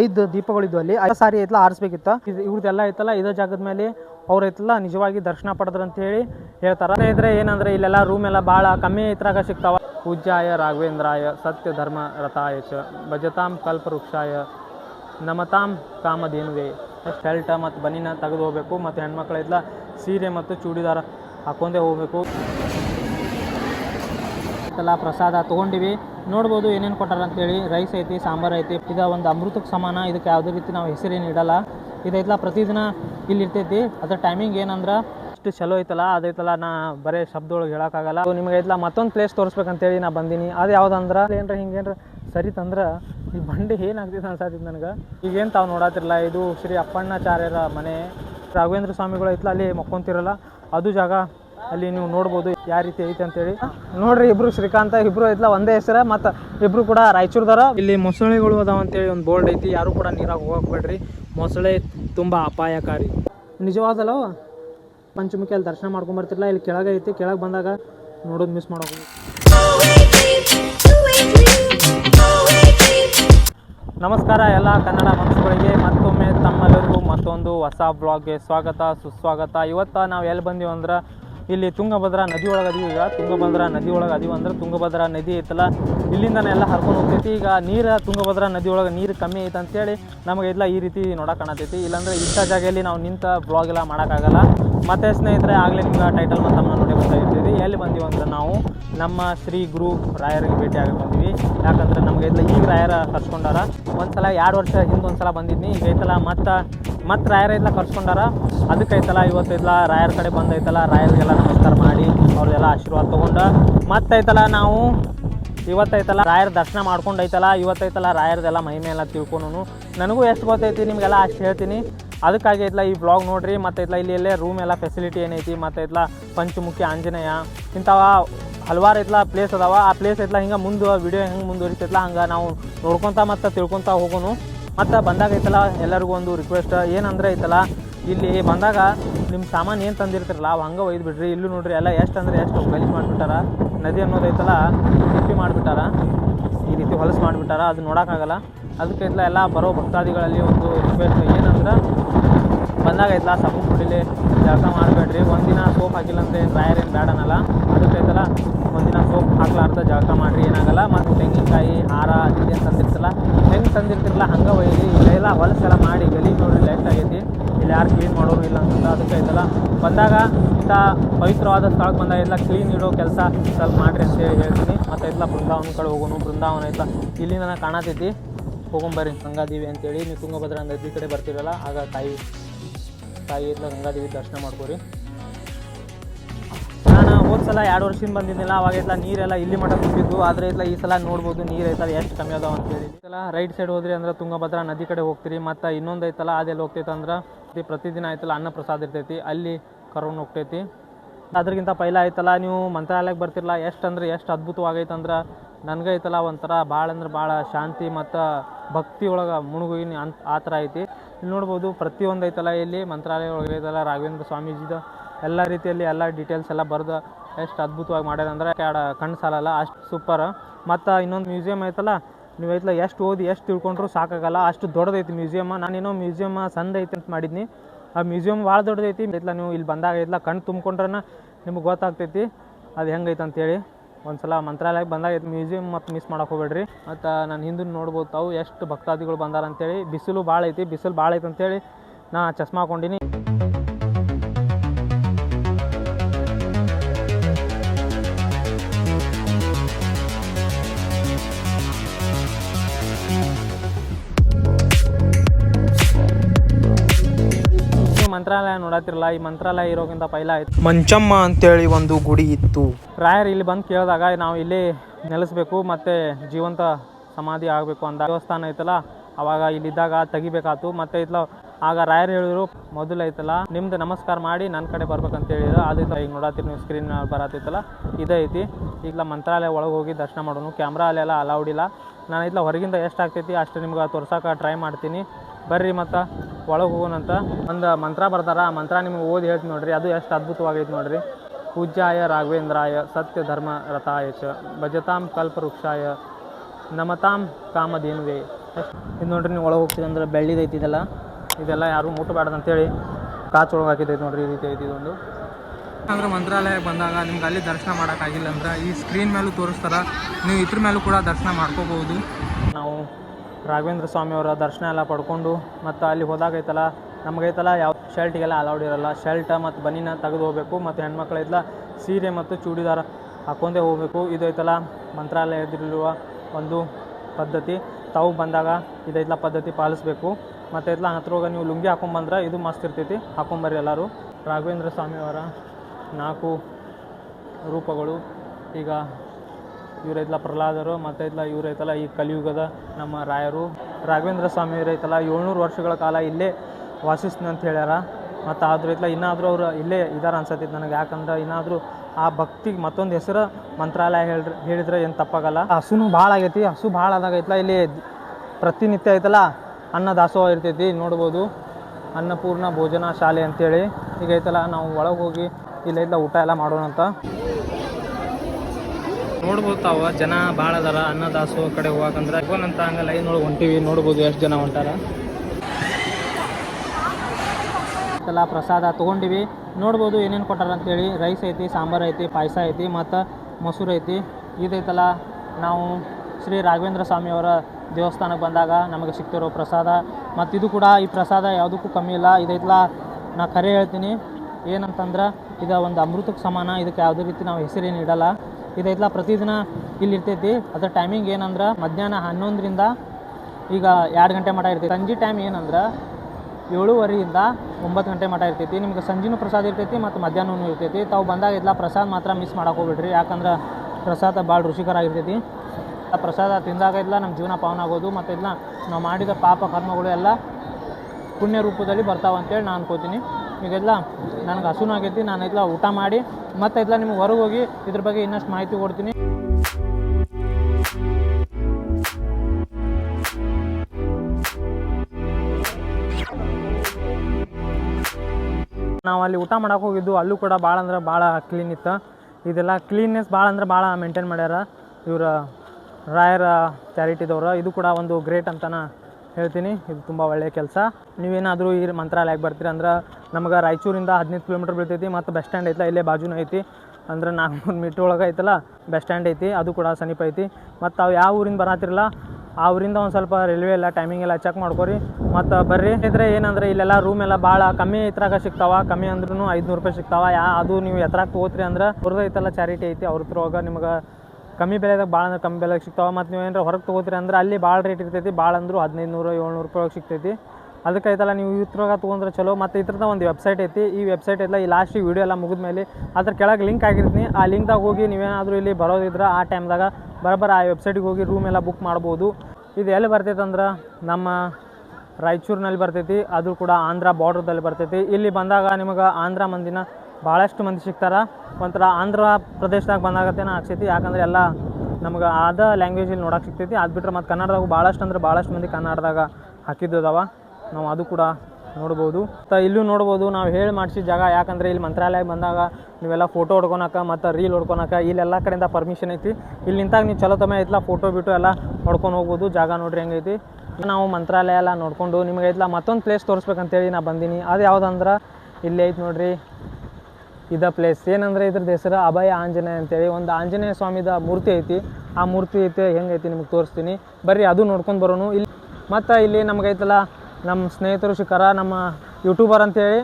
ಐದು ದೀಪಗಳಿದ್ವು ಅಲ್ಲಿ. ಐದು ಸಾರಿ ಐತಲ್ಲ ಆರಿಸ್ಬೇಕಿತ್ತು. ಇದು ಇವ್ರದ್ದೆಲ್ಲ ಐತಲ್ಲ ಇದೇ ಜಾಗದ ಮೇಲೆ ಅವ್ರು ಐತಲ್ಲ ನಿಜವಾಗಿ ದರ್ಶನ ಪಡೆದ್ರು ಅಂತ ಹೇಳಿ ಹೇಳ್ತಾರೆ. ಇದ್ರೆ ಏನಂದ್ರೆ ಇಲ್ಲೆಲ್ಲ ರೂಮ್ ಎಲ್ಲ ಭಾಳ ಕಮ್ಮಿ ಐತ್ರಾಗ ಸಿಗ್ತಾವ. ಪೂಜ್ಯಾಯ ರಾಘವೇಂದ್ರಾಯ ಸತ್ಯ ಧರ್ಮ ರಥಾಯ ಚ ಭಜತಾಂ ಕಲ್ಪವೃಕ್ಷಾಯ ನಮತಾಂ ಕಾಮಧೇನುವೆ. ಶರ್ಟ ಮತ್ತು ಬನಿನ ತೆಗೆದು ಹೋಗ್ಬೇಕು. ಮತ್ತು ಹೆಣ್ಮಕ್ಳು ಐತಲ್ಲ ಸೀರೆ ಮತ್ತು ಚೂಡಿದಾರ ಹಾಕೊಂಡೇ ಹೋಗ್ಬೇಕು. ಎಲ್ಲ ಪ್ರಸಾದ ತೊಗೊಂಡಿವಿ. ನೋಡ್ಬೋದು ಏನೇನು ಕೊಟ್ಟಾರ ಅಂತೇಳಿ. ರೈಸ್ ಐತಿ, ಸಾಂಬಾರು ಐತಿ. ಇದು ಒಂದು ಅಮೃತಕ್ಕೆ ಸಮಾನ. ಇದಕ್ಕೆ ಯಾವುದೇ ರೀತಿ ನಾವು ಹೆಸರೇನು ಇಡಲ್ಲ. ಇದೈತಲ್ಲ ಪ್ರತಿದಿನ ಇಲ್ಲಿ ಇರ್ತೈತಿ. ಅದ್ರ ಟೈಮಿಂಗ್ ಏನಂದ್ರೆ ಇಷ್ಟು ಚಲೋ ಐತಲ್ಲ. ಅದೈತಲ್ಲ ನಾ ಬರೀ ಶಬ್ದೊಳಗೆ ಹೇಳೋಕ್ಕಾಗಲ್ಲ. ನಿಮಗೆ ಐತಲ್ಲ ಮತ್ತೊಂದು ಪ್ಲೇಸ್ ತೋರಿಸ್ಬೇಕಂತೇಳಿ ನಾ ಬಂದೀನಿ. ಅದು ಯಾವ್ದಂದ್ರೆ? ಏನರ ಹಿಂಗೇನ್ರ ಸರಿತಂದ್ರೆ ಈ ಬಂಡಿ ಏನಾಗ್ತಿದೆ ಅನ್ಸತ್ತಿದ್ದು ನನಗೆ. ಈಗೇನು ತಾವು ನೋಡತ್ತಿರಲ್ಲ ಇದು ಶ್ರೀ ಅಪ್ಪಣ್ಣಾಚಾರ್ಯರ ಮನೆ. ರಾಘವೇಂದ್ರ ಸ್ವಾಮಿಗಳು ಐತಲ್ಲ ಅಲ್ಲಿ ಮಕ್ಕೊಂತಿರಲ್ಲ. ಅದು ಜಾಗ ಅಲ್ಲಿ ನೀವು ನೋಡ್ಬೋದು ಯಾವ ರೀತಿ ಐತೆ ಅಂತೇಳಿ. ನೋಡ್ರಿ, ಇಬ್ರು ಶ್ರೀಕಾಂತ, ಇಬ್ರು ಐತ್ಲ, ಒಂದೇ ಹೆಸರ, ಮತ್ತು ಇಬ್ರು ಕೂಡ ರಾಯಚೂರ್ದಾರ ಇಲ್ಲಿ ಮೊಸಳೆಗಳು ಅದಾವ ಅಂತೇಳಿ ಒಂದು ಬೋರ್ಡ್ ಐತಿ, ಯಾರು ಕೂಡ ನೀರಾಗ ಹೋಗಬೇಡ್ರಿ ಮೊಸಳೆ ತುಂಬ ಅಪಾಯಕಾರಿ. ನಿಜವಾದಲ್ಲ ಪಂಚಮುಖಿ ಅಲ್ಲಿ ದರ್ಶನ ಮಾಡ್ಕೊಂಡ್ ಇಲ್ಲಿ ಕೆಳಗೆ ಐತಿ, ಕೆಳಗೆ ಬಂದಾಗ ನೋಡೋದು ಮಿಸ್ ಮಾಡೋದು ನಮಸ್ಕಾರ ಎಲ್ಲ ಕನ್ನಡ ಮನಸ್ಸುಗಳಿಗೆ. ಮತ್ತೊಮ್ಮೆ ತಮ್ಮೆಲ್ಲರಿಗೂ ಮತ್ತೊಂದು ಹೊಸ ಬ್ಲಾಗ್ಗೆ ಸ್ವಾಗತ, ಸುಸ್ವಾಗತ. ಇವತ್ತು ನಾವು ಎಲ್ಲಿ ಬಂದೀವಿ ಅಂದ್ರೆ ಇಲ್ಲಿ ತುಂಗಭದ್ರಾ ನದಿ ಒಳಗೆ ಅದೀವಿ ಈಗ ತುಂಗಭದ್ರಾ ನದಿ ಒಳಗೆ ಅದೀವಿ ಅಂದ್ರೆ ತುಂಗಭದ್ರಾ ನದಿ ಐತಲ್ಲ, ಇಲ್ಲಿಂದನೇ ಎಲ್ಲ ಹರ್ಕೊಂಡು ಹೋಗ್ತೈತಿ. ಈಗ ನೀರು ತುಂಗಭದ್ರಾ ನದಿ ಒಳಗೆ ನೀರು ಕಮ್ಮಿ ಐತೆ ಅಂತೇಳಿ ನಮಗೆ ಇಲ್ಲ ಈ ರೀತಿ ನೋಡಕ್ಕೆ ಕಾಣತೈತಿ. ಇಲ್ಲಾಂದ್ರೆ ಇಂಥ ಜಾಗೆಯಲ್ಲಿ ನಾವು ನಿಂತ ಬ್ಲಾಗ್ ಎಲ್ಲ ಮಾಡೋಕ್ಕಾಗಲ್ಲ ಮತ್ತೆ ಸ್ನೇಹಿತರೆ, ಆಗಲೇ ನಿಮ್ಗೆ ಟೈಟಲ್ ಮತ್ತು ನೋಡಿ ಎಲ್ಲಿ ಬಂದೀವಿ ಅಂದ್ರೆ ನಾವು ನಮ್ಮ ಶ್ರೀ ಗುರು ರಾಯರಿಗೆ ಭೇಟಿ ಆಗಿ ಬಂದ್ವಿ. ಯಾಕಂದ್ರೆ ನಮ್ಗೆ ಇದ್ಲ ಈಗ ರಾಯರ ಕರ್ಸ್ಕೊಂಡಾರ. ಒಂದ್ಸಲ ಎರಡು ವರ್ಷ ಹಿಂದೆ ಒಂದ್ಸಲ ಬಂದಿದ್ನಿ. ಈಗ ಐತಲ್ಲ, ಮತ್ತೆ ಮತ್ತೆ ರಾಯರ ಇದ್ಲ ಕರ್ಸ್ಕೊಂಡಾರ. ಅದಕ್ಕೆ ಐತಲ್ಲ, ಇವತ್ತು ಇದ್ಲ ರಾಯರ ಕಡೆ ಬಂದೈತಲ್ಲ, ರಾಯರಿಗೆಲ್ಲ ನಮಸ್ಕಾರ ಮಾಡಿ, ಅವ್ರಿಗೆಲ್ಲ ಆಶೀರ್ವಾದ ತೊಗೊಂಡು. ಮತ್ತೆ ಐತಲ್ಲ ನಾವು ಇವತ್ತೈತಲ್ಲ ರಾಯರ ದರ್ಶನ ಮಾಡ್ಕೊಂಡು ಐತಲ್ಲ ಇವತ್ತೈತಲ್ಲ ರಾಯರದೆಲ್ಲ ಮಹಿಮೆ ಎಲ್ಲ ತಿಳ್ಕೊನು ನನಗೂ ಎಷ್ಟು ಗೊತ್ತೈತಿ, ನಿಮಗೆಲ್ಲ ಅಷ್ಟು ಹೇಳ್ತೀನಿ. ಅದಕ್ಕಾಗಿ ಐತ್ಲ ಈ ಬ್ಲಾಗ್ ನೋಡ್ರಿ ಮತ್ತು ಐತ್ಲ ಇಲ್ಲಿ ಎಲ್ಲೇ ರೂಮ್ ಎಲ್ಲ ಫೆಸಿಲಿಟಿ ಏನೈತಿ ಮತ್ತು ಐತಲ್ಲ ಪಂಚಮುಖಿ ಆಂಜನೇಯ, ಇಂಥವ ಹಲವಾರು ಐತ್ಲ ಪ್ಲೇಸ್ ಅದಾವ. ಆ ಪ್ಲೇಸ್ ಐತ್ಲ ಹಿಂಗೆ ಮುಂದೆ ವಿಡಿಯೋ ಹೆಂಗೆ ಮುಂದುವರಿತೈತಲ್ಲ ಹಂಗೆ ನಾವು ನೋಡ್ಕೊತ ಮತ್ತು ತಿಳ್ಕೊತ ಹೋಗೋನು. ಮತ್ತು ಬಂದಾಗ ಐತಲ್ಲ ಎಲ್ಲರಿಗೂ ಒಂದು ರಿಕ್ವೆಸ್ಟ್ ಏನಂದ್ರೆ ಐತಲ್ಲ ಇಲ್ಲಿ ಬಂದಾಗ ನಿಮ್ಮ ಸಾಮಾನು ಏನು ತಂದಿರ್ತೀರಲ್ಲ, ಅವು ಹಂಗೆ ಒಯ್ದು ಬಿಡ್ರಿ. ಇಲ್ಲೂ ನೋಡ್ರಿ, ಎಲ್ಲ ಎಷ್ಟು ಅಂದರೆ ಎಷ್ಟು ಗಲೀಜು ಮಾಡಿಬಿಟ್ಟಾರ. ನದಿ ಅನ್ನೋದೈತಲ್ಲ ತಿಪ್ಪಿ ಮಾಡಿಬಿಟ್ಟಾರ. ಈ ರೀತಿ ಹೊಲಸು ಮಾಡಿಬಿಟ್ಟಾರ, ಅದು ನೋಡೋಕ್ಕಾಗಲ್ಲ. ಅದಕ್ಕೆ ಐತಲ್ಲ ಎಲ್ಲ ಬರೋ ಭಕ್ತಾದಿಗಳಲ್ಲಿ ಒಂದು ರಿಕ್ವೆಸ್ಟ್ ಏನಂದ್ರೆ, ಬಂದಾಗ ಐತಲ್ಲ ಸಬ್ಬು ಕುಡಿಲಿ ಜಳಕ ಮಾಡಬೇಡ್ರಿ. ಒಂದಿನ ಸೋಪ್ ಹಾಕಿಲ್ಲ ಅಂದ್ರೆ ಏನು ಬೇಡನಲ್ಲ ಏನು ಬೇಡ ಅನ್ನಲ್ಲ. ಅದಕ್ಕೆ ಐತಲ್ಲ, ಒಂದಿನ ಸೋಪ್ ಹಾಕ್ಲಾರ್ದ ಜಳಕ ಮಾಡಿರಿ, ಏನಾಗಲ್ಲ. ಮತ್ತು ತೆಂಗಿನಕಾಯಿ, ಹಾರ ಅದೇನು ತಂದಿರ್ತಲ್ಲ. ಹೆಂಗೆ ತಂದಿರ್ತಿರಲ್ಲ, ಹಂಗೆ ಒಯ್ಯಿರಿ ಇಲ್ಲೆಲ್ಲ ಹೊಲಸೆಲ್ಲ ಮಾಡಿ ಗಲೀಜು ನೋಡ್ರಿ ಲೈಟ್ ಆಗೈತಿ. ಇಲ್ಲಿ ಯಾರು ಕ್ಲೀನ್ ಮಾಡೋರು ಇಲ್ಲ ಅಂತ ಅದಕ್ಕೆ ಐತಲ್ಲ ಬಂದಾಗ ಇಂಥ ಪವಿತ್ರವಾದ ಸ್ಥಳಕ್ಕೆ ಬಂದಾಗ ಎಲ್ಲ ಕ್ಲೀನ್ ಇಡೋ ಕೆಲಸ ಸ್ವಲ್ಪ ಮಾಡಿರಿ ಅಂತೇಳಿ ಹೇಳ್ತೀನಿ. ಮತ್ತು ಇಲ್ಲ ಬೃಂದಾವನ ಕಡೆ ಹೋಗೋನು, ಬೃಂದಾವನ ಐತಲ್ಲ ಇಲ್ಲಿಂದ ಕಾಣತೈತಿ. ಹೋಗೊಂಬರ್ರಿ ಗಂಗಾದೇವಿ ಅಂತೇಳಿ ನೀವು ತುಂಗಭದ್ರಾ ನದಿ ಕಡೆ ಬರ್ತೀರಲ್ಲ, ಆಗ ತಾಯಿ ತಾಯಿ ಇಲ್ಲ ಗಂಗಾದೇವಿ ದರ್ಶನ ಮಾಡ್ಕೋರಿ. ನಾನು ಹೋದ ಸಲ ಎರಡು ವರ್ಷದಿಂದ ಬಂದಿದ್ದಿಲ್ಲ ಅವಾಗ ಇಲ್ಲ ನೀರೆಲ್ಲ ಇಲ್ಲಿ ಮಟ್ಟ ತುಂಬಿದ್ದು. ಆದರೆ ಇಲ್ಲ ಈ ಸಲ ನೋಡ್ಬೋದು, ನೀರು ಐತಲ್ಲ ಎಷ್ಟು ಕಮ್ಮಿ ಅದಾವ ಅಂತೇಳಿ ಈ ಸಲ ರೈಟ್ ಸೈಡ್ ಹೋದ್ರಿ ಅಂದ್ರೆ ತುಂಗಭದ್ರಾ ನದಿ ಕಡೆ ಹೋಗ್ತೀರಿ. ಮತ್ತು ಇನ್ನೊಂದು ಐತಲ್ಲ, ಅದೆಲ್ಲ ಹೋಗ್ತೈತೆ ಅಂದ್ರೆ ಪ್ರತಿ ಪ್ರತಿದಿನ ಐತಲ್ಲ ಅನ್ನ ಪ್ರಸಾದ ಇರ್ತೈತಿ, ಅಲ್ಲಿ ಕರ್ಕೊಂಡು ಹೋಗ್ತೈತಿ. ಅದ್ರಗಿಂತ ಪೈಲ ಐತಲ್ಲ ನೀವು ಮಂತ್ರಾಲಯಕ್ಕೆ ಬರ್ತಿರಲ್ಲ ಎಷ್ಟು ಅಂದ್ರೆ ಎಷ್ಟು ಅದ್ಭುತವಾಗೈತೆ ಅಂದ್ರೆ ನನಗೆ ಐತಲ್ಲ ಒಂಥರ ಭಾಳ ಅಂದ್ರೆ ಭಾಳ ಶಾಂತಿ ಮತ್ತು ಭಕ್ತಿ ಒಳಗೆ ಮುಳುಗೋಗಿನಿ ಅಂತ ಆ ಥರ ಐತಿ. ಇಲ್ಲಿ ನೋಡ್ಬೋದು ಪ್ರತಿಯೊಂದು ಐತಲ್ಲ ಇಲ್ಲಿ ಮಂತ್ರಾಲಯ ಒಳಗೆ ಐತಲ್ಲ ರಾಘವೇಂದ್ರ ಸ್ವಾಮೀಜಿದ ಎಲ್ಲ ರೀತಿಯಲ್ಲಿ ಎಲ್ಲ ಡೀಟೇಲ್ಸ್ ಎಲ್ಲ ಬರೆದು ಎಷ್ಟು ಅದ್ಭುತವಾಗಿ ಮಾಡ್ಯಾರ ಅಂದ್ರೆ ಕಣ್ಣು ಸಾಲಲ್ಲ, ಅಷ್ಟು ಸೂಪರ್ ಮತ್ತು ಇನ್ನೊಂದು ಮ್ಯೂಸಿಯಂ ಐತಲ್ಲ ನೀವು ಐತ್ಲ ಎಷ್ಟು ಓದಿ, ಎಷ್ಟು ತಿಳ್ಕೊಂಡ್ರು ಸಾಕಾಗಲ್ಲ, ಅಷ್ಟು ದೊಡ್ಡದೈತಿ ಮ್ಯೂಸಿಯಮ್ ನಾನೇನೋ ಮ್ಯೂಸಿಯಮ್ ಸಂದ ಐತಿ ಅಂತ ಮಾಡಿದ್ನಿ. ಆ ಮ್ಯೂಸಿಯಮ್ ಭಾಳ ದೊಡ್ಡದೈತಿ. ಐತ್ಲ ನೀವು ಇಲ್ಲಿ ಬಂದಾಗ ಐತ್ಲ ಕಣ್ಣು ತುಂಬ್ಕೊಂಡ್ರನ ನಿಮ್ಗೆ ಗೊತ್ತಾಗ್ತೈತಿ. ಅದು ಹೆಂಗೈತೆ ಅಂತೇಳಿ ಒಂದ್ಸಲ ಮಂತ್ರಾಲಯಕ್ಕೆ ಬಂದಾಗ ಮ್ಯೂಸಿಯಮ್ ಮತ್ತು ಮಿಸ್ ಮಾಡೋಕೆ ಹೋಗ್ಬೇಡ್ರಿ. ಮತ್ತು ನಾನು ಹಿಂದೆ ನೋಡ್ಬೋದು ತಾವು ಎಷ್ಟು ಭಕ್ತಾದಿಗಳು ಬಂದಾರ ಅಂತೇಳಿ ಬಿಸಿಲು ಭಾಳ ಐತಿ, ಬಿಸಿಲು ಭಾಳ ಐತೆ ಅಂತೇಳಿ ನಾ ಚಸ್ಮಾ ಹಾಕೊಂಡಿನಿ. ಮಂತ್ರಾಲಯ ನೋಡತ್ತಿರಲ್ಲ ಈ ಮಂತ್ರಾಲಯ ಇರೋಕ್ಕಿಂತ ಪೈಲ ಆಯ್ತು. ಮಂಚಮ್ಮ ಅಂತೇಳಿ ಒಂದು ಗುಡಿ ಇತ್ತು. ರಾಯರ್ ಇಲ್ಲಿ ಬಂದು ಕೇಳಿದಾಗ ನಾವು ಇಲ್ಲಿ ನೆಲೆಸ್ಬೇಕು ಮತ್ತು ಜೀವಂತ ಸಮಾಧಿ ಆಗಬೇಕು ಅಂತ ದೇವಸ್ಥಾನ ಐತಲ್ಲ ಅವಾಗ ಇಲ್ಲಿದ್ದಾಗ ತೆಗಿಬೇಕಾಯ್ತು ಮತ್ತೆ ಇತ್ಲ ಆಗ ರಾಯರ್ ಹೇಳಿದ್ರು ಮೊದಲು ಐತಲ್ಲ ನಿಮ್ದು ನಮಸ್ಕಾರ ಮಾಡಿ ನನ್ನ ಕಡೆ ಬರ್ಬೇಕಂತ ಹೇಳಿದ್ರು ಅದೈತೆ ಈಗ ನೋಡತ್ತೀರಿ ನೀವು ಸ್ಕ್ರೀನ್ ಬರತ್ತೈತಲ್ಲ ಇದೇ ಐತಿ. ಈಗಲ ಮಂತ್ರಾಲಯ ಒಳಗೆ ಹೋಗಿ ದರ್ಶನ ಮಾಡೋನು. ಕ್ಯಾಮ್ರಾ ಅಲ್ಲೆಲ್ಲ ಅಲೌಡ್ ಇಲ್ಲ. ನಾನು ಇತ್ಲ ಹೊರಗಿಂದ ಎಷ್ಟು ಆಗ್ತೈತಿ ಅಷ್ಟು ನಿಮ್ಗೆ ತೋರ್ಸೋಕೆ ಟ್ರೈ ಮಾಡ್ತೀನಿ. ಬರ್ರಿ ಮತ್ತು ಒಳಗೆ ಹೋಗೋಣಂತ ಒಂದು ಮಂತ್ರ ಬರ್ತಾರ. ಆ ಮಂತ್ರ ನಿಮಗೆ ಓದಿ ಹೇಳ್ತೀನಿ ನೋಡ್ರಿ. ಅದು ಎಷ್ಟು ಅದ್ಭುತವಾಗೈತೆ ನೋಡ್ರಿ. ಪೂಜ್ಯಾಯ ರಾಘವೇಂದ್ರಾಯ ಸತ್ಯ ಧರ್ಮ ರಥಾಯ ಚ ಭಜತಾಂ ಕಲ್ಪವೃಕ್ಷಾಯ ನಮತಾಂ ಕಾಮಧೇನುವೆ. ಇದು ನೋಡ್ರಿ ನೀವು ಒಳಗೆ ಹೋಗ್ತೀವಿ ಅಂದ್ರೆ ಬೆಳ್ಳಿದೈತಿ ಇದೆಲ್ಲ. ಇದೆಲ್ಲ ಯಾರು ಮುಟ್ಟಬಾರ್ದಂತೇಳಿ ಅಂತೇಳಿ ಕಾಚ್ ಒಳಗೆ ಹಾಕಿದೈತಿ ನೋಡ್ರಿ ಈ ರೀತಿ ಐತಿ ಇದೊಂದು ಅಂದ್ರೆ ಮಂತ್ರಾಲಯಕ್ಕೆ ಬಂದಾಗ ನಿಮ್ಗೆ ಅಲ್ಲಿ ದರ್ಶನ ಮಾಡೋಕ್ಕಾಗಿಲ್ಲ ಅಂದ್ರೆ ಈ ಸ್ಕ್ರೀನ್ ಮೇಲೂ ತೋರಿಸ್ತಾರೆ. ನೀವು ಇದ್ರ ಮೇಲೂ ಕೂಡ ದರ್ಶನ ಮಾಡ್ಕೋಬಹುದು. ನಾವು ರಾಘವೇಂದ್ರ ಸ್ವಾಮಿಯವರ ದರ್ಶನ ಎಲ್ಲ ಪಡ್ಕೊಂಡು ಮತ್ತು ಅಲ್ಲಿ ಹೋದಾಗೈತಲ್ಲ, ನಮಗೈತಲ್ಲ ಯಾವ ಶರ್ಟಿಗೆಲ್ಲ ಅಲೌಡ್ ಇರಲ್ಲ. ಶರ್ಟ್ ಮತ್ತು ಬನಿನ ತೆಗೆದು ಹೋಗ್ಬೇಕು, ಮತ್ತು ಹೆಣ್ಮಕ್ಳೈತಲ್ಲ ಸೀರೆ ಮತ್ತು ಚೂಡಿದಾರ ಹಾಕೊಂಡೇ ಹೋಗಬೇಕು. ಇದೈತಲ್ಲ ಮಂತ್ರಾಲಯದಲ್ಲಿರುವ ಒಂದು ಪದ್ಧತಿ. ತಾವು ಬಂದಾಗ ಇದೈತಲ್ಲ ಪದ್ಧತಿ ಪಾಲಿಸ್ಬೇಕು. ಮತ್ತು ಐತಲ್ಲ ಹತ್ರ ಹೋಗಿ ನೀವು ಲುಂಗಿ ಹಾಕೊಂಬಂದ್ರೆ ಇದು ಮಸ್ತ್ ಇರ್ತೈತಿ. ಹಾಕೊಂಬರ್ರಿ ಎಲ್ಲರೂ. ರಾಘವೇಂದ್ರ ಸ್ವಾಮಿಯವರ ನಾಲ್ಕು ರೂಪಗಳು ಈಗ ಇವರೈತಲ್ಲ ಪ್ರಹ್ಲಾದರು ಮತ್ತು ಐತಲ್ಲ ಇವರೈತಲ್ಲ ಈ ಕಲಿಯುಗದ ನಮ್ಮ ರಾಯರು. ರಾಘವೇಂದ್ರ ಸ್ವಾಮಿ ಐತಲ್ಲ ಏಳ್ನೂರು ವರ್ಷಗಳ ಕಾಲ ಇಲ್ಲೇ ವಾಸಿಸ್ತೀನಿ ಅಂತ ಹೇಳ್ಯಾರ ಮತ್ತು ಆದ್ರೂ ಐತಲ್ಲ ಇನ್ನಾದರೂ ಅವರು ಇಲ್ಲೇ ಇದಾರ ಅನ್ಸತ್ತೈತೆ ನನಗೆ. ಯಾಕಂದ್ರೆ ಇನ್ನಾದರೂ ಆ ಭಕ್ತಿಗೆ ಮತ್ತೊಂದು ಹೆಸರು ಮಂತ್ರಾಲಯ ಹೇಳ್ರಿ, ಹೇಳಿದ್ರೆ ಏನು ತಪ್ಪಾಗಲ್ಲ. ಹಸುನು ಭಾಳ ಆಗೈತಿ, ಹಸು ಭಾಳ ಆದಾಗೈತಲ್ಲ ಇಲ್ಲಿ ಪ್ರತಿನಿತ್ಯ ಐತಲ್ಲ ಅನ್ನ ದಾಸೋಹ ಇರ್ತೈತಿ, ನೋಡ್ಬೋದು. ಅನ್ನಪೂರ್ಣ ಭೋಜನ ಶಾಲೆ ಅಂತೇಳಿ. ಈಗ ಐತಲ್ಲ ನಾವು ಒಳಗೆ ಹೋಗಿ ಇಲ್ಲೈತಲ್ಲ ಊಟ ಎಲ್ಲ ಮಾಡೋಣ ಅಂತ ನೋಡ್ಬೋದು ತಾವ, ಜನ ಭಾಳ ಅದಾರ ಅನ್ನದಾಸೋ ಕಡೆ ಹೋಗಕಂದ್ರೆ. ಅಂತ ಹಂಗ ಲೈನ್ ಒಳಗೆ ಹೊಂಟಿವಿ, ನೋಡ್ಬೋದು ಎಷ್ಟು ಜನ ಹೊಂಟಾರ. ಎಲ್ಲ ಪ್ರಸಾದ ತೊಗೊಂಡಿವಿ. ನೋಡ್ಬೋದು ಏನೇನು ಕೊಟ್ಟಾರ ಅಂತೇಳಿ. ರೈಸ್ ಐತಿ, ಸಾಂಬಾರು ಐತಿ, ಪಾಯಸ ಐತಿ, ಮತ್ತು ಮೊಸರು ಐತಿ. ಇದೈತಲ್ಲ, ನಾವು ಶ್ರೀ ರಾಘವೇಂದ್ರ ಸ್ವಾಮಿಯವರ ದೇವಸ್ಥಾನಕ್ಕೆ ಬಂದಾಗ ನಮಗೆ ಸಿಗ್ತಿರೋ ಪ್ರಸಾದ. ಮತ್ತು ಇದು ಕೂಡ ಈ ಪ್ರಸಾದ ಯಾವುದಕ್ಕೂ ಕಮ್ಮಿ ಇಲ್ಲ. ಇದೈತಲ್ಲ, ನಾ ಕರೆ ಹೇಳ್ತೀನಿ. ಏನಂತಂದ್ರೆ, ಇದು ಒಂದು ಅಮೃತಕ್ಕೆ ಸಮಾನ. ಇದಕ್ಕೆ ಯಾವುದೇ ರೀತಿ ನಾವು ಹೆಸರೇನು ಇಡಲ್ಲ. ಇದೈತಲ್ಲ ಪ್ರತಿದಿನ ಇಲ್ಲಿ ಇರ್ತೈತಿ ಅದ್ರ ಟೈಮಿಂಗ್ ಏನಂದ್ರೆ ಮಧ್ಯಾಹ್ನ ಹನ್ನೊಂದರಿಂದ ಈಗ ಎರಡು ಗಂಟೆ ಮಟ ಇರ್ತೈತಿ ಸಂಜೆ ಟೈಮ್ ಏನಂದ್ರೆ ಏಳುವರೆಯಿಂದ ಒಂಬತ್ತು ಗಂಟೆ ಮಟ ಇರ್ತೈತಿ ನಿಮ್ಗೆ ಸಂಜೆನೂ ಪ್ರಸಾದ ಇರ್ತೈತಿ ಮತ್ತು ಮಧ್ಯಾಹ್ನವೂ ಇರ್ತೈತಿ. ತಾವು ಬಂದಾಗ ಇದ್ಲ ಪ್ರಸಾದ ಮಾತ್ರ ಮಿಸ್ ಮಾಡಕ್ಕೆ ಹೋಗ್ಬಿಡ್ರಿ. ಯಾಕಂದ್ರೆ ಪ್ರಸಾದ ಭಾಳ ರುಚಿಕರ ಆಗಿರ್ತೈತಿ. ಆ ಪ್ರಸಾದ ತಿಂದಾಗ ಇದ್ಲ ನಮ್ಮ ಜೀವನ ಪಾವನ ಆಗೋದು ಮತ್ತು ಇಲ್ಲ ನಾವು ಮಾಡಿದ ಪಾಪ ಕರ್ಮಗಳು ಎಲ್ಲ ಪುಣ್ಯ ರೂಪದಲ್ಲಿ ಬರ್ತಾವೆ ಅಂತೇಳಿ ನಾನು ಅನ್ಕೋತೀನಿ. ಈಗೆಲ್ಲ ನನಗೆ ಹಸುನು ಆಗೈತಿ ನಾನು ಇದ್ಲ ಊಟ ಮಾಡಿ, ಮತ್ತೆ ಇದ್ಲ ನಿಮ್ಗೆ ಹೊರಗೆ ಹೋಗಿ ಇದ್ರ ಬಗ್ಗೆ ಇನ್ನಷ್ಟು ಮಾಹಿತಿ ಕೊಡ್ತೀನಿ. ನಾವು ಅಲ್ಲಿ ಊಟ ಮಾಡಕ್ಕೆ ಹೋಗಿದ್ದು, ಅಲ್ಲೂ ಕೂಡ ಭಾಳ ಅಂದ್ರೆ ಭಾಳ ಕ್ಲೀನ್ ಇತ್ತು. ಇದೆಲ್ಲ ಕ್ಲೀನ್ನೆಸ್ ಭಾಳ ಅಂದ್ರೆ ಭಾಳ ಮೇಂಟೈನ್ ಮಾಡ್ಯಾರ ಇವರ ರಾಯರ ಚಾರಿಟಿದವ್ರು ಇದು ಕೂಡ ಒಂದು ಗ್ರೇಟ್ ಅಂತನ ಹೇಳ್ತೀನಿ, ಇದು ತುಂಬ ಒಳ್ಳೆಯ ಕೆಲಸ. ನೀವೇನಾದರೂ ಈ ಮಂತ್ರಾಲಯಕ್ಕೆ ಬರ್ತೀರಿ ಅಂದ್ರೆ ನಮ್ಗೆ ರಾಯಚೂರಿಂದ ಹದಿನೈದು ಕಿಲೋಮೀಟ್ರ್ ಬೀಳ್ತೈತಿ, ಮತ್ತು ಬಸ್ ಸ್ಟ್ಯಾಂಡ್ ಐತಲ್ಲ ಇಲ್ಲೇ ಬಾಜುನೂ ಐತಿ. ಅಂದ್ರೆ ನಾಲ್ಕು ಮೀಟ್ರ್ ಒಳಗೆ ಐತಲ್ಲ ಬಸ್ ಸ್ಟ್ಯಾಂಡ್ ಐತಿ, ಅದು ಕೂಡ ಸಮೀಪ ಐತಿ. ಮತ್ತು ಅವು ಯಾವ ಊರಿಂದ ಬರತ್ತಿರಲ್ಲ ಆ ಊರಿಂದ ಒಂದು ಸ್ವಲ್ಪ ರೈಲ್ವೆ ಎಲ್ಲ ಟೈಮಿಂಗ್ ಎಲ್ಲ ಚೆಕ್ ಮಾಡ್ಕೊರಿ. ಮತ್ತು ಬರ್ರಿ. ಇದ್ರೆ ಏನಂದ್ರೆ ಇಲ್ಲೆಲ್ಲ ರೂಮ್ ಎಲ್ಲ ಭಾಳ ಕಮ್ಮಿ ಇತ್ರಾಗ ಸಿಗ್ತಾವ, ಕಮ್ಮಿ ಅಂದ್ರೂ ಐದುನೂರು ರೂಪಾಯಿ ಸಿಗ್ತಾವ. ಯಾ, ಅದು ನೀವು ಎತ್ರಾಗ ತೊಗೋತ್ರಿ ಅಂದ್ರೆ ಅವ್ರದ್ದು ಐತಲ್ಲ ಚಾರಿಟಿ ಐತಿ, ಅವ್ರ ಹೋಗ ನಿಮ್ಗೆ ಕಮ್ಮಿ ಬೆಲೆದಾಗ ಭಾಳ ಅಂದ್ರೆ ಕಮ್ಮಿ ಬೆಲೆಗೆ ಸಿಗ್ತಾವೆ. ಮತ್ತು ನೀವು ಏನಾರ ಹೊರಗೆ ತೊಗೋತೀರಿ ಅಂದ್ರೆ ಅಲ್ಲಿ ಭಾಳ ರೇಟ್ ಇರ್ತೈತಿ. ಭಾಳ ಅಂದ್ರು ಹದಿನೈದು ನೂರು ಏಳ್ನೂರು ರೂಪಾಯಿ ಒಳಗೆ ಸಿಗ್ತೈತಿ. ಅದಕ್ಕೆ ಐತಲ್ಲ, ನೀವು ಇದ್ರಾಗ ತೊಗೊಂಡ್ರೆ ಚಲೋ. ಮತ್ತು ಇದ್ರದ್ದು ಒಂದು ವೆಬ್ಸೈಟ್ ಐತಿ. ಈ ವೆಬ್ಸೈಟ್ ಐತಲ್ಲ ಈ ಲಾಸ್ಟ್ ವೀಡಿಯೋ ಎಲ್ಲ ಮುಗಿದ ಮೇಲೆ ಅದ್ರ ಕೆಳಗೆ ಲಿಂಕ್ ಆಗಿರ್ತೀನಿ. ಆ ಲಿಂಕ್ದಾಗ ಹೋಗಿ ನೀವೇನಾದರೂ ಇಲ್ಲಿ ಬರೋದಿದ್ರೆ ಆ ಟೈಮ್ದಾಗ ಬರೋಬ್ಬರ ಆ ವೆಬ್ಸೈಟಿಗೆ ಹೋಗಿ ರೂಮ್ ಎಲ್ಲ ಬುಕ್ ಮಾಡ್ಬೋದು. ಇದು ಎಲ್ಲಿ ಬರ್ತೈತೆ ಅಂದ್ರೆ ನಮ್ಮ ರಾಯಚೂರಿನಲ್ಲಿ ಬರ್ತೈತಿ. ಅದು ಕೂಡ ಆಂಧ್ರ ಬಾರ್ಡ್ರದಲ್ಲಿ ಬರ್ತೈತಿ. ಇಲ್ಲಿ ಬಂದಾಗ ನಿಮಗೆ ಆಂಧ್ರ ಮಂದಿನ ಭಾಳಷ್ಟು ಮಂದಿ ಸಿಗ್ತಾರೆ. ಒಂಥರ ಆಂಧ್ರ ಪ್ರದೇಶದಾಗ ಬಂದಾಗತ್ತೇನ ಆಗ್ತೈತಿ ಯಾಕಂದ್ರೆ ಎಲ್ಲ ನಮ್ಗೆ ಆದ ಲ್ಯಾಂಗ್ವೇಜಲ್ಲಿ ನೋಡಕ್ಕೆ ಸಿಗ್ತೈತಿ. ಅದು ಬಿಟ್ರೆ ಮತ್ತು ಕನ್ನಡದಾಗ ಭಾಳಷ್ಟು ಅಂದ್ರೆ ಭಾಳಷ್ಟು ಮಂದಿ ಕನ್ನಡದಾಗ ಹಾಕಿದ್ದದವ. ನಾವು ಅದು ಕೂಡ ನೋಡ್ಬೋದು. ಮತ್ತು ಇಲ್ಲೂ ನೋಡ್ಬೋದು, ನಾವು ಹೇಳಿ ಮಾಡಿಸಿದ ಜಾಗ. ಯಾಕಂದರೆ ಇಲ್ಲಿ ಮಂತ್ರಾಲಯ ಬಂದಾಗ ನೀವೆಲ್ಲ ಫೋಟೋ ಹೊಡ್ಕೊಳಕ ಮತ್ತು ರೀಲ್ ಹೊಡ್ಕೊಳಕ ಇಲ್ಲೆಲ್ಲ ಕಡೆಯಿಂದ ಪರ್ಮಿಷನ್ ಐತಿ. ಇಲ್ಲಿ ನಿಂತಾಗ ನೀವು ಚಲೋ ತಮ್ಮ ಐತ್ಲ ಫೋಟೋ ಬಿಟ್ಟು ಎಲ್ಲ ಹೊಡ್ಕೊಂಡು ಹೋಗ್ಬೋದು. ಜಾಗ ನೋಡ್ರಿ ಹೆಂಗೈತಿ ನಾವು ಮಂತ್ರಾಲಯ ಎಲ್ಲ ನೋಡಿಕೊಂಡು ನಿಮಗೆ ಐತ್ಲ ಮತ್ತೊಂದು ಪ್ಲೇಸ್ ತೋರಿಸ್ಬೇಕಂತೇಳಿ ನಾ ಬಂದೀನಿ. ಅದು ಯಾವುದಂದ್ರೆ ಇಲ್ಲಿ ಐತೆ ನೋಡ್ರಿ. ಇದ ಪ್ಲೇಸ್ ಏನಂದ್ರೆ ಇದ್ರದ್ದು ಹೆಸರು ಅಭಯ ಆಂಜನೇಯ ಅಂತೇಳಿ. ಒಂದು ಆಂಜನೇಯ ಸ್ವಾಮಿದ ಮೂರ್ತಿ ಐತಿ. ಆ ಮೂರ್ತಿ ಐತಿ ಹೆಂಗೈತಿ ನಿಮ್ಗೆ ತೋರಿಸ್ತೀನಿ. ಬರ್ರಿ ಅದು ನೋಡ್ಕೊಂಡು ಬರೋನು. ಇಲ್ಲಿ ಮತ್ತು ಇಲ್ಲಿ ನಮಗೈತಲ್ಲ ನಮ್ಮ ಸ್ನೇಹಿತರು ಶಿಖರ ನಮ್ಮ ಯೂಟ್ಯೂಬರ್ ಅಂತೇಳಿ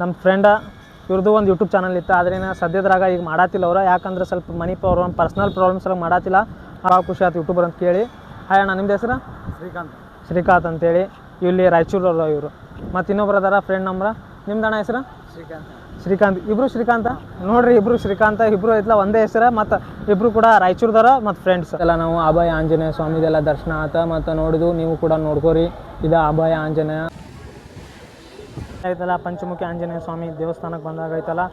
ನಮ್ಮ ಫ್ರೆಂಡ ಇವ್ರದ್ದು ಒಂದು ಯೂಟ್ಯೂಬ್ ಚಾನಲ್ ಇತ್ತು. ಆದ್ರೇನ ಸದ್ಯದ್ರಾಗ ಈಗ ಮಾಡಾತಿಲ್ಲ ಅವ್ರು. ಯಾಕಂದ್ರೆ ಸ್ವಲ್ಪ ಮನಿ ಪ್ರಾಬ್ಲಮ್ ಪರ್ಸ್ನಲ್ ಪ್ರಾಬ್ಲಮ್ಸ್ ಎಲ್ಲ ಮಾಡತ್ತಿಲ್ಲ ಭಾಳ ಖುಷಿ ಆಯ್ತು ಯೂಟ್ಯೂಬರ್ ಅಂತ ಕೇಳಿ. ಹಾಯ್ ಅಣ್ಣ ನಿಮ್ದು ಹೆಸರು? ಶ್ರೀಕಾಂತ್. ಶ್ರೀಕಾಂತ್ ಅಂತೇಳಿ. ಇಲ್ಲಿ ರಾಯಚೂರಲ್ಲ ಇವರು. ಮತ್ತು ಇನ್ನೊಬ್ರು ಅದಾರ ಫ್ರೆಂಡ್ ನಂಬ್ರ ನಿಮ್ದು ಅಣ್ಣ ಹೆಸರು? ಶ್ರೀಕಾಂತ್. ಶ್ರೀಕಾಂತ್ ಇಬ್ರು ಶ್ರೀಕಾಂತ? ನೋಡ್ರಿ ಇಬ್ರು ಶ್ರೀಕಾಂತ ಇಬ್ರು ಐತ್ಲ ಒಂದೇ ಹೆಸರು ಮತ್ತು ಇಬ್ರು ಕೂಡ ರಾಯಚೂರ್ದಾರ ಮತ್ತು ಫ್ರೆಂಡ್ಸ್ ಎಲ್ಲ ನಾವು ಅಭಯ ಆಂಜನೇಯ ಸ್ವಾಮಿದೆಲ್ಲ ದರ್ಶನ ಆತ ಮತ್ತು ನೋಡಿದು ನೀವು ಕೂಡ ನೋಡ್ಕೋರಿ. ಇದು ಅಭಯ ಆಂಜನೇಯ. ಐತಲ್ಲ ಪಂಚಮುಖಿ ಆಂಜನೇಯ ಸ್ವಾಮಿ ದೇವಸ್ಥಾನಕ್ಕೆ ಬಂದಾಗ ಐತಲ್ಲ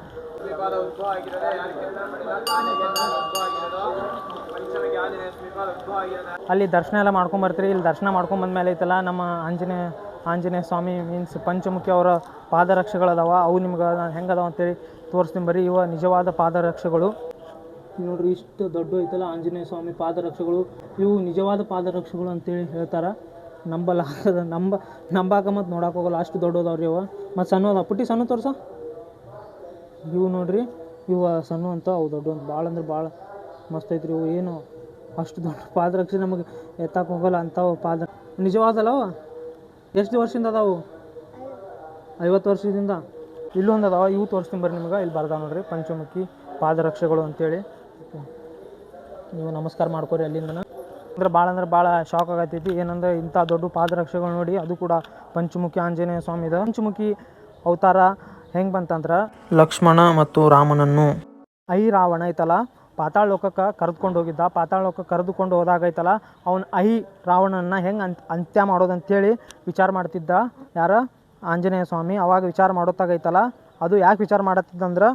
ಅಲ್ಲಿ ದರ್ಶನ ಎಲ್ಲ ಮಾಡ್ಕೊಂಡ್ ಬರ್ತೀರಿ. ಇಲ್ಲಿ ದರ್ಶನ ಮಾಡ್ಕೊಂಡ್ ಬಂದ್ಮೇಲೆ ಐತಲ್ಲ ನಮ್ಮ ಆಂಜನೇಯ ಆಂಜನೇಯ ಸ್ವಾಮಿ ಮೀನ್ಸ್ ಪಂಚಮುಖಿ ಅವರ ಪಾದರಕ್ಷೆಗಳದಾವ. ಅವು ನಿಮ್ಗೆ ನಾನು ಹೆಂಗದಾವ ಅಂತೇಳಿ ತೋರಿಸ್ತೀನಿ ಬರೀ. ಇವ ನಿಜವಾದ ಪಾದರಕ್ಷೆಗಳು. ನೋಡ್ರಿ ಇಷ್ಟು ದೊಡ್ಡ ಐತಲ್ಲ ಆಂಜನೇಯ ಸ್ವಾಮಿ ಪಾದರಕ್ಷೆಗಳು. ಇವು ನಿಜವಾದ ಪಾದರಕ್ಷೆಗಳು ಅಂತೇಳಿ ಹೇಳ್ತಾರೆ. ನಂಬಲಾಗದ ನಂಬ ನಂಬಾಕ ಮತ್ತು ನೋಡಕ್ಕೆ ಹೋಗಲ್ಲ. ಅಷ್ಟು ದೊಡ್ಡದವ್ರಿ ಇವ ಮತ್ತು ಸಣ್ಣ ಅದ ಪುಟ್ಟಿ ಸಣ್ಣ ತೋರ್ಸ. ಇವು ನೋಡ್ರಿ. ಇವು ಸಣ್ಣ ಅಂತ, ಅವು ದೊಡ್ಡ ಅಂತ. ಭಾಳ ಅಂದ್ರೆ ಭಾಳ ಮಸ್ತ್ ಐತ್ರಿ ಇವು. ಏನು ಅಷ್ಟು ದೊಡ್ಡ ಪಾದರಕ್ಷೆ ನಮಗೆ ಎತ್ತಾಕ ಹೋಗಲ್ಲ ಅಂಥವು ಪಾದ ನಿಜವಾದಲ್ಲ ಅವ? ಎಷ್ಟು ವರ್ಷದಿಂದ ಅದಾವು? ಐವತ್ತು ವರ್ಷದಿಂದ? ಇಲ್ಲೊಂದು ಅದಾವ ಇವು ತೋರಿಸ್ತೀನಿ ಬರ್ರಿ ನಿಮ್ಗೆ. ಇಲ್ಲಿ ಬರ್ದಾವ ನೋಡ್ರಿ, ಪಂಚಮುಖಿ, ಪಾದರಕ್ಷೆಗಳು ಅಂತೇಳಿ. ನೀವು ನಮಸ್ಕಾರ ಮಾಡ್ಕೊರಿ ಅಲ್ಲಿಂದನ. ಅಂದ್ರೆ ಭಾಳ ಅಂದ್ರೆ ಭಾಳ ಶಾಕ್ ಆಗತ್ತೈತಿ ಏನಂದ್ರೆ ಇಂಥ ದೊಡ್ಡ ಪಾದರಕ್ಷೆಗಳು ನೋಡಿ, ಅದು ಕೂಡ ಪಂಚಮುಖಿ ಆಂಜನೇಯ ಸ್ವಾಮಿ ಇದೆ ಪಂಚಮುಖಿ ಅವತಾರ ಹೆಂಗೆ ಬಂತಂದ್ರೆ, ಲಕ್ಷ್ಮಣ ಮತ್ತು ರಾಮನನ್ನು ಐ ರಾವಣ ಐತಲ್ಲ ಪಾತಾಳ ಲೋಕಕ್ಕೆ ಕರೆದುಕೊಂಡು ಹೋಗಿದ್ದ. ಪಾತಾಳ ಲೋಕಕ್ಕೆ ಕರೆದುಕೊಂಡು ಹೋದಾಗೈತಲ್ಲ, ಅವನು ಐ ರಾವಣನ ಹೆಂಗೆ ಅಂತ್, ಅಂತ್ಯ ಮಾಡೋದಂತೇಳಿ ವಿಚಾರ ಮಾಡ್ತಿದ್ದ. ಯಾರ? ಆಂಜನೇಯ ಸ್ವಾಮಿ. ಅವಾಗ ವಿಚಾರ ಮಾಡೋತ್ತಾಗೈತಲ್ಲ, ಅದು ಯಾಕೆ ವಿಚಾರ ಮಾಡತ್ತಿದ್ದಂದ್ರೆ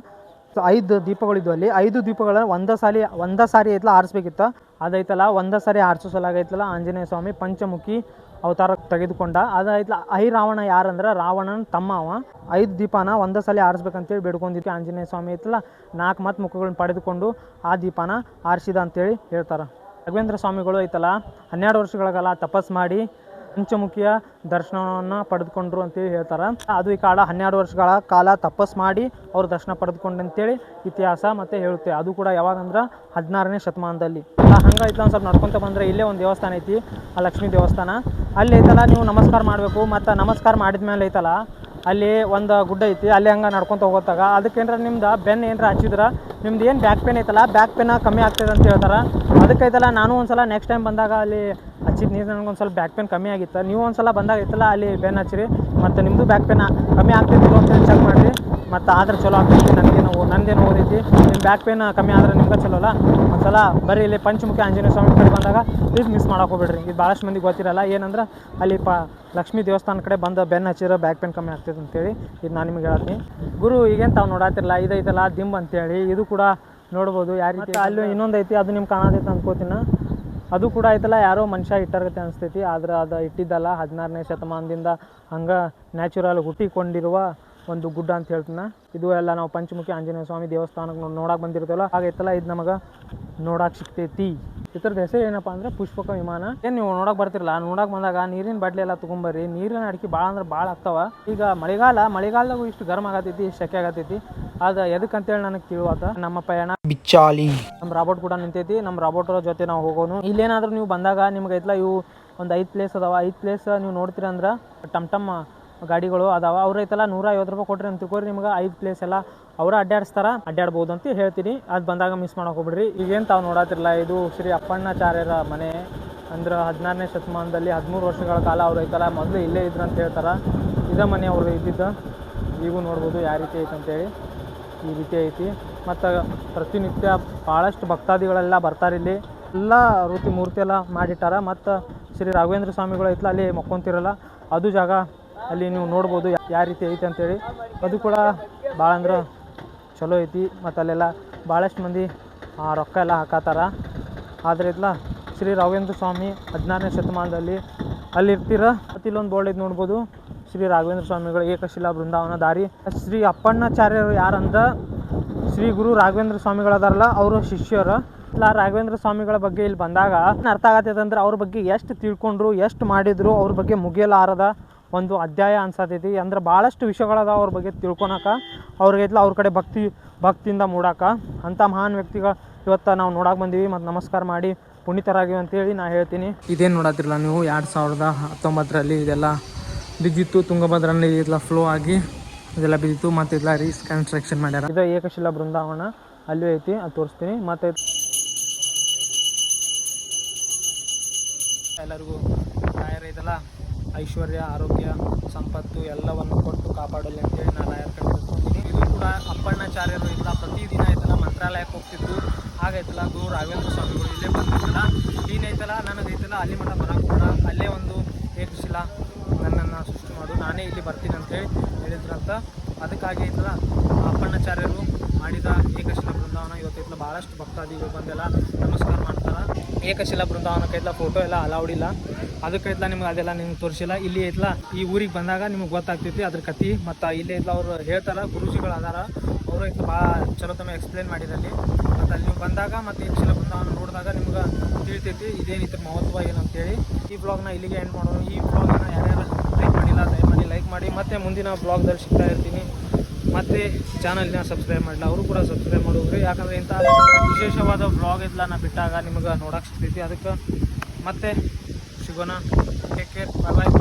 ಐದು ದೀಪಗಳಿದ್ವು ಅಲ್ಲಿ. ಐದು ದೀಪಗಳನ್ನು ಒಂದೇ ಸಾಲಿ, ಒಂದೇ ಸಾರಿ ಐತಲ್ಲ ಆರಿಸ್ಬೇಕಿತ್ತು. ಅದೈತಲ್ಲ ಒಂದೇ ಸಾರಿ ಆರಿಸೋ ಸಲಾಗೈತಲ್ಲ ಆಂಜನೇಯ ಸ್ವಾಮಿ ಪಂಚಮುಖಿ ಅವತಾರ ತೆಗೆದುಕೊಂಡ. ಅದೈತಲ್ಲ ಐ ರಾವಣ ಯಾರಂದ್ರೆ? ರಾವಣನ ತಮ್ಮ ಅವ. ಐದು ದೀಪನ ಒಂದೇ ಸಲ ಆರಿಸ್ಬೇಕಂತೇಳಿ ಬೇಡ್ಕೊಂಡಿದ್ವಿ ಆಂಜನೇಯ ಸ್ವಾಮಿ ಐತಲ್ಲ ನಾಲ್ಕು ಮತ್ತು ಮುಖಗಳನ್ನ ಪಡೆದುಕೊಂಡು ಆ ದೀಪನ ಆರಿಸಿದ ಅಂತೇಳಿ ಹೇಳ್ತಾರೆ. ರಾಘವೇಂದ್ರ ಸ್ವಾಮಿಗಳು ಐತಲ್ಲ ಹನ್ನೆರಡು ವರ್ಷಗಳಿಗೆಲ್ಲ ತಪಸ್ ಮಾಡಿ ಪಂಚಮುಖಿಯ ದರ್ಶನವನ್ನು ಪಡೆದುಕೊಂಡ್ರು ಅಂತೇಳಿ ಹೇಳ್ತಾರೆ. ಅದು ಈ ಕಾಲ ಹನ್ನೆರಡು ವರ್ಷಗಳ ಕಾಲ ತಪಸ್ ಮಾಡಿ ಅವರು ದರ್ಶನ ಪಡೆದುಕೊಂಡು ಅಂತೇಳಿ ಇತಿಹಾಸ ಮತ್ತೆ ಹೇಳುತ್ತೆ. ಅದು ಕೂಡ ಯಾವಾಗಂದ್ರೆ ಹದಿನಾರನೇ ಶತಮಾನದಲ್ಲಿ. ಹಂಗೈತಲ್ಲ ಒಂದು ಸ್ವಲ್ಪ ನಡ್ಕೊತ ಬಂದರೆ ಇಲ್ಲೇ ಒಂದು ದೇವಸ್ಥಾನ ಐತಿ, ಆ ಲಕ್ಷ್ಮೀ ದೇವಸ್ಥಾನ. ಅಲ್ಲಿ ಐತಲ್ಲ, ನೀವು ನಮಸ್ಕಾರ ಮಾಡಬೇಕು. ಮತ್ತು ನಮಸ್ಕಾರ ಮಾಡಿದ ಮೇಲೆ ಐತಲ್ಲ ಅಲ್ಲಿ ಒಂದು ಗುಡ್ಡ ಐತಿ, ಅಲ್ಲಿ ಹಂಗೆ ನಡ್ಕೊಂತ ಹೋಗೋತ್ತಾಗ. ಅದಕ್ಕೇನ್ರ ನಿಮ್ದು ಬೆನ್ನು ಏನರ ಹಚ್ಚಿದ್ರೆ, ನಿಮ್ದು ಏನು ಬ್ಯಾಕ್ ಪೇನ್ ಐತಲ್ಲ ಬ್ಯಾಕ್ ಪೇನ ಕಮ್ಮಿ ಆಗ್ತದೆ ಅಂತ ಹೇಳ್ತಾರೆ. ಅದಕ್ಕೈತಲ್ಲ ನಾನು ಒಂದ್ಸಲ ನೆಕ್ಸ್ಟ್ ಟೈಮ್ ಬಂದಾಗ ಅಲ್ಲಿ ಹಚ್ಚಿದ ನೀರು ನನಗೆ ಒಂದು ಸ್ವಲ್ಪ ಬ್ಯಾಕ್ ಪೇನ್ ಕಮ್ಮಿ ಆಗಿತ್ತು. ನೀವು ಒಂದ್ಸಲ ಬಂದಾಗ ಐತಲ್ಲ, ಅಲ್ಲಿ ಬೆನ್ ಹಚ್ಚಿರಿ, ಮತ್ತು ನಿಮ್ಮದು ಬ್ಯಾಕ್ ಪೇನ ಕಮ್ಮಿ ಆಗ್ತೈತಿ ಅಂತ ಚೆಕ್ ಮಾಡಿರಿ. ಮತ್ತು ಆದ್ರೆ ಚಲೋ ಆಗ್ತೈತಿ ನನಗೇನು ನಂದೇನು ಓದೈತಿ ನಿಮ್ಮ ಬ್ಯಾಕ್ ಪೇನ್ ಕಮ್ಮಿ ಆದ್ರೆ ನಿಮ್ಗೆ ಚಲೋ ಅಲ್ಲ? ಒಂದ್ಸಲ ಬರೀ ಇಲ್ಲಿ ಪಂಚಮುಖಿ ಆಂಜನೇಯ ಸ್ವಾಮಿ ಕಡೆ ಬಂದಾಗ ಪ್ಲೀಸ್ ಮಿಸ್ ಮಾಡೋಕೆ ಹೋಗ್ಬೇಡ್ರಿ. ಇದು ಭಾಳಷ್ಟು ಮಂದಿಗೆ ಗೊತ್ತಿರಲ್ಲ ಏನಂದ್ರೆ ಅಲ್ಲಿ ಪ ಲಕ್ಷ್ಮೀ ದೇವಸ್ಥಾನ ಕಡೆ ಬಂದ ಬೆನ್ನು ಹಚ್ಚಿರೋ ಬ್ಯಾಕ್ ಪೇನ್ ಕಮ್ಮಿ ಆಗ್ತೈತೆ ಅಂತೇಳಿ ಇದು ನಾನು ನಿಮ್ಗೆ ಹೇಳ್ತೀನಿ. ಗುರು ಈಗೇನು ತಾವು ನೋಡತ್ತಿರಲ್ಲ ಇದೈತಲ್ಲ ದಿಂಬ್ ಅಂತೇಳಿ. ಇದು ಕೂಡ ನೋಡ್ಬೋದು ಯಾರು ಅಲ್ಲಿ ಇನ್ನೊಂದು ಐತಿ ಅದು ನಿಮ್ಗೆ ಕಾಣೋದೈತೆ ಅನ್ಕೋತೀನಿ ಅದು ಕೂಡ ಐತಲ್ಲ ಯಾರೋ ಮನುಷ್ಯ ಇಟ್ಟಾರತ್ತೆ ಅನಿಸ್ತೈತಿ. ಆದ್ರೆ ಅದು ಇಟ್ಟಿದ್ದಲ್ಲ ಹದಿನಾರನೇ ಶತಮಾನದಿಂದ ಹಂಗೆ ನ್ಯಾಚುರಲ್ ಹುಟ್ಟಿಕೊಂಡಿರುವ ಒಂದು ಗುಡ್ಡ ಅಂತ ಹೇಳ್ತೀನಿ. ಇದು ಎಲ್ಲ ನಾವು ಪಂಚಮುಖಿ ಆಂಜನೇಯ ಸ್ವಾಮಿ ದೇವಸ್ಥಾನಕ್ಕೆ ನೋಡಕ್ಕೆ ಬಂದಿರ್ತೀವಲ್ಲ. ಹಾಗೈತಲ್ಲ ಇದು ನಮಗೆ ನೋಡಕ್ಕೆ ಸಿಗ್ತೈತಿ. ಇದ್ರದ್ದು ಹೆಸರು ಏನಪ್ಪ ಅಂದ್ರೆ ಪುಷ್ಪಕ ವಿಮಾನ. ಏನು ನೀವು ನೋಡಕ್ಕೆ ಬರ್ತಿರಲ್ಲ ನೋಡಕ್ಕೆ ಬಂದಾಗ ನೀರಿನ ಬಾಟ್ಲಿ ಎಲ್ಲ ತೊಗೊಂಬರ್ರಿ. ನೀರಿನ ಅಡಿಕೆ ಭಾಳ ಅಂದ್ರೆ ಭಾಳ ಆಗ್ತಾವ. ಈಗ ಮಳೆಗಾಲ ಮಳೆಗಾಲದಾಗೂ ಇಷ್ಟು ಗರಮ್ ಆಗತೈತಿ ಸೆಕೆ ಆಗತೈತಿ. ಅದು ಎದಕ್ಕಂತೇಳಿ ನನಗೆ ತಿಳಿವಾತ ನಮ್ಮ ಪಯಣ ಬಿಚ್ಚಾಲಿ. ನಮ್ಮ ರಾಬೋಟ್ ಕೂಡ ನಿಂತೈತಿ. ನಮ್ಮ ರಾಬೋಟ್ರ ಜೊತೆ ನಾವು ಹೋಗೋನು. ಇಲ್ಲೇನಾದ್ರೂ ನೀವು ಬಂದಾಗ ನಿಮ್ಗೆ ಐತ್ಲ ಇವು ಒಂದು ಐದು ಪ್ಲೇಸ್ ಅದಾವ. ಐದು ಪ್ಲೇಸ್ ನೀವು ನೋಡ್ತೀರ ಅಂದ್ರೆ ಟಮ್ ಟಮ್ ಗಾಡಿಗಳು ಅದಾವ. ಅವ್ರ ಐತಲ್ಲ ನೂರ ಐವತ್ತು ರೂಪಾಯಿ ಕೊಟ್ರಿ ಅಂತ ತಿಳ್ಕೊರಿ, ನಿಮ್ಗೆ ಐದು ಪ್ಲೇಸ್ ಎಲ್ಲ ಅವರ ಅಡ್ಡಾಡಿಸ್ತಾರ, ಅಡ್ಡಾಡ್ಬೋದು ಅಂತ ಹೇಳ್ತೀನಿ. ಅದು ಬಂದಾಗ ಮಿಸ್ ಮಾಡೋಕೆ ಹೋಗ್ಬಿಡ್ರಿ. ಈಗೇನು ತಾವು ನೋಡತ್ತಿರಲ್ಲ ಇದು ಶ್ರೀ ಅಪ್ಪಣ್ಣಾಚಾರ್ಯರ ಮನೆ. ಅಂದ್ರೆ ಹದಿನಾರನೇ ಶತಮಾನದಲ್ಲಿ ಹದಿಮೂರು ವರ್ಷಗಳ ಕಾಲ ಅವ್ರು ಐತಲ್ಲ ಮೊದಲು ಇಲ್ಲೇ ಇದ್ರು ಅಂತ ಹೇಳ್ತಾರೆ. ಇದೇ ಮನೆ ಅವರು ಇದ್ದಿದ್ದು. ಈಗೂ ನೋಡ್ಬೋದು ಯಾವ ರೀತಿ ಐತೆ ಅಂತೇಳಿ ಈ ರೀತಿ ಐತಿ. ಮತ್ತು ಪ್ರತಿನಿತ್ಯ ಭಾಳಷ್ಟು ಭಕ್ತಾದಿಗಳೆಲ್ಲ ಬರ್ತಾರೆ ಇಲ್ಲಿ. ಎಲ್ಲ ರೀತಿ ಮೂರ್ತಿ ಎಲ್ಲ ಮಾಡಿಟ್ಟಾರ. ಮತ್ತು ಶ್ರೀ ರಾಘವೇಂದ್ರ ಸ್ವಾಮಿಗಳು ಐತಲ್ಲ ಅಲ್ಲಿ ಮಕ್ಕೊಂತಿರಲ್ಲ. ಅದು ಜಾಗ ಅಲ್ಲಿ ನೀವು ನೋಡ್ಬೋದು ಯಾವ ರೀತಿ ಐತೆ ಅಂತೇಳಿ. ಅದು ಕೂಡ ಭಾಳ ಅಂದ್ರೆ ಚಲೋ ಐತಿ. ಮತ್ತು ಅಲ್ಲೆಲ್ಲ ಭಾಳಷ್ಟು ಮಂದಿ ರೊಕ್ಕ ಎಲ್ಲ ಹಾಕತ್ತಾರ ಆದರೆ ಇಲ್ಲ ಶ್ರೀ ರಾಘವೇಂದ್ರ ಸ್ವಾಮಿ ಹದಿನಾರನೇ ಶತಮಾನದಲ್ಲಿ ಅಲ್ಲಿ ಇರ್ತೀರ ಮತ್ತು ಇಲ್ಲೊಂದು ಬೋರ್ಡ್ ಇದು ನೋಡ್ಬೋದು. ಶ್ರೀ ರಾಘವೇಂದ್ರ ಸ್ವಾಮಿಗಳ ಏಕಶಿಲಾ ಬೃಂದಾವನ ದಾರಿ. ಶ್ರೀ ಅಪ್ಪಣ್ಣಾಚಾರ್ಯರು ಯಾರಂದ್ರೆ? ಶ್ರೀ ಗುರು ರಾಘವೇಂದ್ರ ಸ್ವಾಮಿಗಳದಾರಲ್ಲ, ಅವರು ಶಿಷ್ಯರು. ಇಲ್ಲ ರಾಘವೇಂದ್ರ ಸ್ವಾಮಿಗಳ ಬಗ್ಗೆ ಇಲ್ಲಿ ಬಂದಾಗ ಅರ್ಥ ಆಗತ್ತೈತೆ ಅಂದ್ರೆ ಅವ್ರ ಬಗ್ಗೆ ಎಷ್ಟು ತಿಳ್ಕೊಂಡ್ರು, ಎಷ್ಟು ಮಾಡಿದ್ರು, ಅವ್ರ ಬಗ್ಗೆ ಮುಗಿಯಲಾರದ ಒಂದು ಅಧ್ಯಾಯ ಅನ್ಸತೈತಿ. ಅಂದ್ರೆ ಭಾಳಷ್ಟು ವಿಷಯಗಳದ ಅವ್ರ ಬಗ್ಗೆ ತಿಳ್ಕೊಳಕ ಅವ್ರಿಗೈತ್ಲ ಅವ್ರ ಕಡೆ ಭಕ್ತಿ, ಭಕ್ತಿಯಿಂದ ಮೂಡಾಕ. ಅಂಥ ಮಹಾನ್ ವ್ಯಕ್ತಿಗಳು ಇವತ್ತು ನಾವು ನೋಡಕ್ಕೆ ಬಂದೀವಿ. ಮತ್ತು ನಮಸ್ಕಾರ ಮಾಡಿ ಪುನೀತರಾಗಿವಿ ಅಂತೇಳಿ ನಾ ಹೇಳ್ತೀನಿ. ಇದೇನು ನೋಡತ್ತಿರಲ್ಲ ನೀವು? ಎರಡು ಸಾವಿರದ ಹತ್ತೊಂಬತ್ತರಲ್ಲಿ ಇದೆಲ್ಲ ಬಿದ್ದಿತ್ತು. ತುಂಗಭದ್ರಲ್ಲಿ ಇದೆಲ್ಲ ಫ್ಲೋ ಆಗಿ ಇದೆಲ್ಲ ಬಿದ್ದಿತ್ತು. ಮತ್ತು ಇದೆಲ್ಲ ರೀಕನ್ಸ್ಟ್ರಕ್ಷನ್ ಮಾಡ್ಯಾರ. ಇದು ಏಕಶಿಲಾ ಬೃಂದಾವನ. ಅಲ್ಲಿ ಐತಿ. ಅದು ತೋರಿಸ್ತೀನಿ. ಮತ್ತು ಎಲ್ಲರಿಗೂ. ರಾಯರ ಇದೆಲ್ಲ. ಐಶ್ವರ್ಯ, ಆರೋಗ್ಯ, ಸಂಪತ್ತು ಎಲ್ಲವನ್ನು ಕೊಟ್ಟು ಕಾಪಾಡಲಿ ಅಂತೇಳಿ ನಾನು ತಿಳ್ಕೊತೀನಿ ಇದು ಕೂಡ ಅಪ್ಪಣ್ಣಾಚಾರ್ಯರು ಇಲ್ಲ ಪ್ರತಿದಿನ ಆಯ್ತಲ್ಲ ಮಂತ್ರಾಲಯಕ್ಕೆ ಹೋಗ್ತಿದ್ರು. ಹಾಗೈತಲ್ಲ ಗುರು ರಾಘವೇಂದ್ರ ಸ್ವಾಮಿಗಳು ಇಲ್ಲೇ ಬಂದಿದ್ದಲ್ಲ ಏನೈತಲ್ಲ ನನಗೈತಲ್ಲ ಅಲ್ಲಿ ಮಠ ಬರೋಕ್ಕೆ ಅಲ್ಲೇ ಒಂದು ಏಕಶಿಲಾ ನನ್ನನ್ನು ಸೃಷ್ಟಿ ಮಾಡು. ನಾನೇ ಇಲ್ಲಿ ಬರ್ತೀನಿ ಅಂತೇಳಿ ಹೇಳಿದ್ರಂತ ಅದಕ್ಕಾಗಿ ಐತಲ್ಲ ಅಪ್ಪಣ್ಣಾಚಾರ್ಯರು ಮಾಡಿದ ಏಕಶಿಲಾ ಬೃಂದಾವನ ಇವತ್ತೈತಲ್ಲ ಭಾಳಷ್ಟು ಭಕ್ತಾದಿಗಳು ಬಂದೆಲ್ಲ ನಮಸ್ಕಾರ ಮಾಡ್ತಾರೆ. ಏಕಶಿಲಾ ಬೃಂದಾವನಕ್ಕೈತಲ್ಲ ಫೋಟೋ ಎಲ್ಲ ಅಲೌಡ್ ಇಲ್ಲ. ಅದಕ್ಕೈತಲ್ಲ ನಿಮ್ಗೆ ಅದೆಲ್ಲ ನಿಮ್ಗೆ ತೋರಿಸಿಲ್ಲ. ಇಲ್ಲಿ ಐತ್ಲ ಈ ಊರಿಗೆ ಬಂದಾಗ ನಿಮ್ಗೆ ಗೊತ್ತಾಗ್ತೈತಿ ಅದ್ರ ಕತಿ. ಮತ್ತು ಇಲ್ಲಿ ಐತ್ಲ ಅವ್ರು ಹೇಳ್ತಾರೆ ಗುರುಜಿಗಳು ಅದಾರ ಅವರು ಐತ್ಲ ಭಾಳ ಚಲೋ ತಮ್ಮ ಎಕ್ಸ್ಪ್ಲೇನ್ ಮಾಡಿರಲ್ಲಿ ಮತ್ತು ಅಲ್ಲಿ ನೀವು ಬಂದಾಗ ಮತ್ತು ಇನ್ಶಲ ಬಂದಾಗ ನೋಡಿದಾಗ ನಿಮ್ಗೆ ತಿಳಿತೈತಿ ಇದೇನು ಇದ್ರ ಮಹತ್ವ ಏನು ಅಂತೇಳಿ. ಈ ಬ್ಲಾಗ್ನ ಇಲ್ಲಿಗೆ ಎಂಡ್ ಮಾಡೋಣ. ಈ ಬ್ಲಾಗ್ನ ಯಾರ್ಯಾರು ಲೈಕ್ ಮಾಡಿಲ್ಲ, ದಯಮಾಡಿ ಲೈಕ್ ಮಾಡಿ. ಮತ್ತೆ ಮುಂದಿನ ಬ್ಲಾಗ್ದಲ್ಲಿ ಸಿಗ್ತಾ ಇರ್ತೀನಿ. ಮತ್ತು ಚಾನಲ್ನ ಸಬ್ಸ್ಕ್ರೈಬ್ ಮಾಡಿಲ್ಲ ಅವರು ಕೂಡ ಸಬ್ಸ್ಕ್ರೈಬ್ ಮಾಡೋರು. ಯಾಕಂದರೆ ಇಂಥ ವಿಶೇಷವಾದ ಬ್ಲಾಗ್ ಇದ್ಲ ನಾ ಬಿಟ್ಟಾಗ ನಿಮ್ಗೆ ನೋಡೋಕೆ ಸಿಗ್ತೈತಿ. ಅದಕ್ಕೆ ಮತ್ತೆ গনা কেকের পালায়।